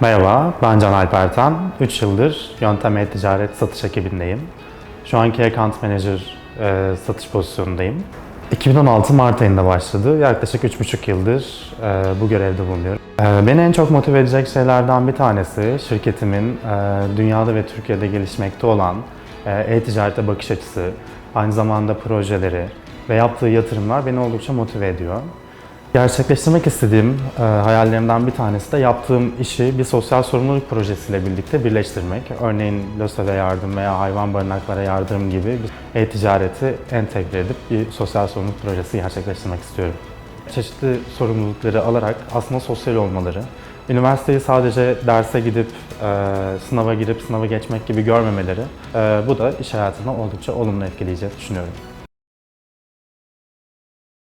Merhaba, ben Can Alpertan. 3 yıldır Yöntem E-Ticaret satış ekibindeyim. Şu anki Account Manager e, satış pozisyonundayım. 2016 Mart ayında başladı. Yaklaşık 3,5 yıldır e, bu görevde bulunuyorum. E, beni en çok motive edecek şeylerden bir tanesi şirketimin e, dünyada ve Türkiye'de gelişmekte olan e, e-ticarete bakış açısı, aynı zamanda projeleri ve yaptığı yatırımlar beni oldukça motive ediyor. Gerçekleştirmek istediğim e, hayallerimden bir tanesi de yaptığım işi bir sosyal sorumluluk projesiyle birlikte birleştirmek. Örneğin LÖSEV'e yardım veya hayvan barınaklara yardım gibi e-ticareti entegre edip bir sosyal sorumluluk projesi gerçekleştirmek istiyorum. Çeşitli sorumlulukları alarak aslında sosyal olmaları, üniversiteyi sadece derse gidip, e, sınava girip sınavı geçmek gibi görmemeleri, e, bu da iş hayatını oldukça olumlu etkileyeceğini düşünüyorum.